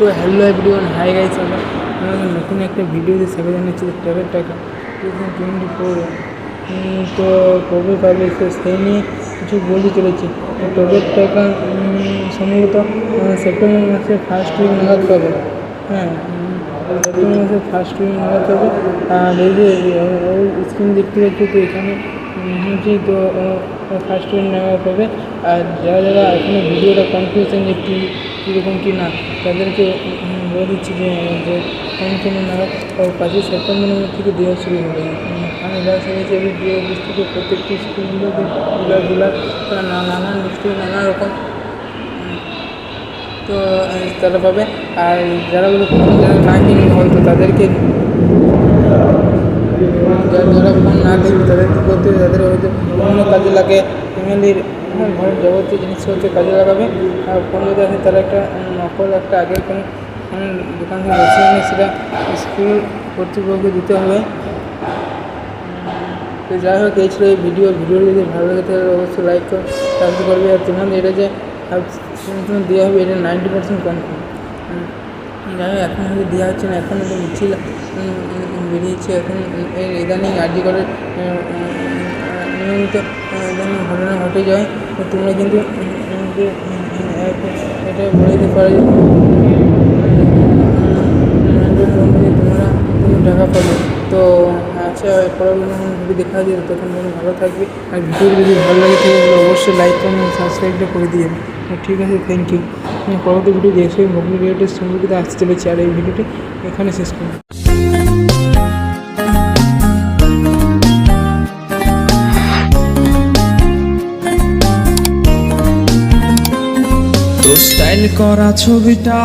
তো hello everyone hi guys আমরা নতুন একটা ভিডিওতে স্বাগত জানাচ্ছি ট্রেভেল টাকা। টু থাউজেন্ড টোয়েন্টি ফোর তো কবে পাবে তো সেই নিয়ে কিছু বলতে চলেছি। ট্রেভেল টাকা সম্ভবত সেপ্টেম্বর মাসে ফার্স্ট উইক নাগাদ পাবে। হ্যাঁ সেপ্টেম্বর মাসে ফার্স্ট উইক নাগাদ পাবে। আর এই যে স্ক্রিন দেখতে পাচ্ছি, তো এখানে হচ্ছে তো ফার্স্ট উইক নাগাদ পাবে। আর যারা যারা এখানে ভিডিওটা কনফিউশন যে কীরকম কী না, তাদেরকে বলে দিচ্ছি যে যে কোন সময় নাগাদ থেকে দেওয়া শুরু হবে। আমি যা শুনেছি আমি দিয়ে ডিস্ট্রিক্টের প্রত্যেকটি জেলার তারা নানান ডিস্ট্রিক্ট নানা রকম তো তারা পাবে। আর যারা বলে, যারা না কিনে হয়তো তাদেরকে যারা ফোন না কিনবে তাদের কী করতে হবে তাদের হয়তো অন্য কাজে লাগে ফ্যামিলির ঘরের যাবতীয় জিনিসপত্র কাজে লাগাবে। আর ফোন যদি আসে তারা একটা নকল একটা আগে কোনো দোকান থেকে বসে এনে সেটা স্কুল কর্তৃপক্ষকে দিতে হবে। তো যাই হোক, এই ছিল এই ভিডিও। ভিডিও যদি ভালো লাগে, তাহলে অবশ্যই লাইক করো সাবস্ক্রাইব করবে। আর তোমাদের এটা যে দেওয়া হবে, এটা নাইনটি পার্সেন্ট কনফার্ম যাই এখন হয়তো দেওয়া হচ্ছে না, এখন তো মিছিল বেরিয়েছে, এখন ইদানিং আর্জি করে নিয়মিত ঘটনা ঘটে যায় তোমরা কিন্তু এটা বলে দিতে পারো তোমরা টাকা পাবে। তো আচ্ছা পরবর্তী ভিডিও দেখা যায় তখন তোমরা ভালো থাকবে, আর ভিডিও যদি ভালো লাগে, তাহলে অবশ্যই লাইক কমেন্ট সাবস্ক্রাইবটা করে দিয়ে ঠিক আছে থ্যাংক ইউ পরবর্তী ভিডিও দেখে মোবাইল রিলেটেড সম্পর্কিত আসতে চলেছে আর এই ভিডিওটি এখানে শেষ করুন স্টাইল করা ছবিটা